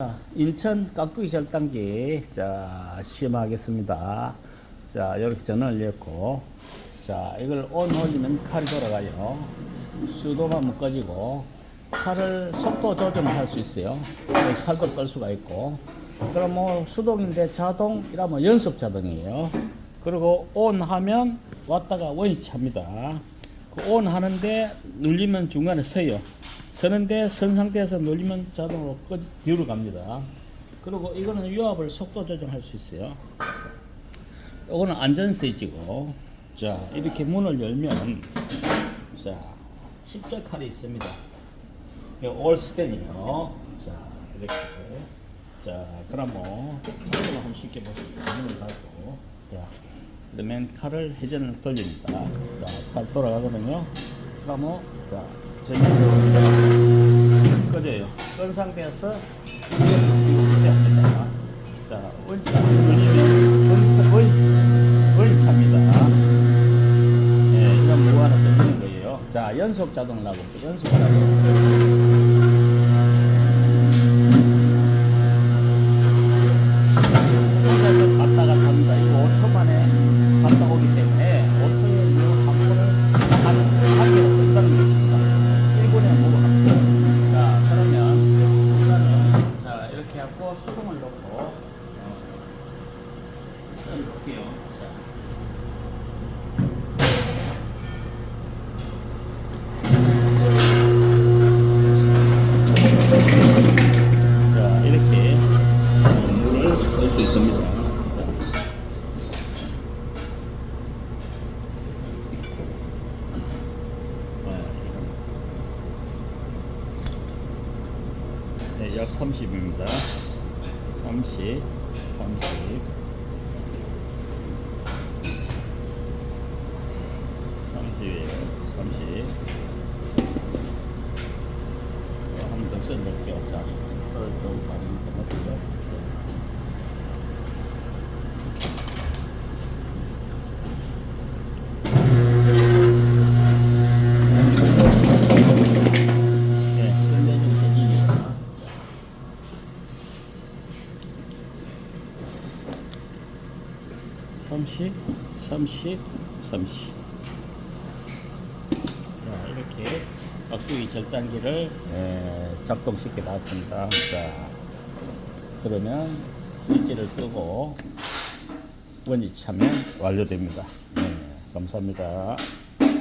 자, 인천 깍두기 절단기 자 시험하겠습니다. 자 이렇게 전원을 넣고 자 이걸 온 올리면 칼이 돌아가요. 수도만 묶어지고 칼을 속도 조정할 수 있어요. 여기 칼도 끌 수가 있고 그럼 뭐 수동인데 자동 이라면 연속 자동이에요. 그리고 온 하면 왔다가 원위치 합니다. 그 온 하는데 눌리면 중간에 서요. 서는데 선 상태에서 눌리면 자동으로 꺼 뒤로 갑니다. 그리고 이거는 유압을 속도 조정할 수 있어요. 이거는 안전 스위치고 자 이렇게 문을 열면 자 10절 칼이 있습니다. 이거 올 스팬이요. 자 이렇게 자 그럼 뭐 한번 쉽게 보시죠. 문을 닫고 자 그러면 칼을 회전을 돌립니다. 자 칼 돌아가거든요. 그러면 뭐, 자 전체 꺼져요. 끈 상태에서 합니다. 자 원치 돌리면 원 원치 합니다. 예, 이런 무한을 써주는 거예요. 자, 연속 자동 라고 연속 자동. 혼자서 갔다 갔다 합니다. 이거 5초 만에 갔다 오기 때문에 오토에 이 방법을 한 3개로 쓴다는 것입니다. 1분에 뭐고 합니다. 자, 그러면 일단은 자, 이렇게 하고 수동을 넣고 어, 써 볼게요. 자. 자, 이렇게 물을 쓸 수 있습니다. 네, 약 30입니다. 30, 30. 30이에요. 30. 한번 더 써볼게요. 자, 또, 또, 많이 끝났어요. 네. 삼십, 삼십, 삼십. 자, 이렇게 깍두기 절단기를 에, 작동시켜 놨습니다. 자, 그러면 스위치를 끄고 원위치 하면 완료됩니다. 네, 감사합니다.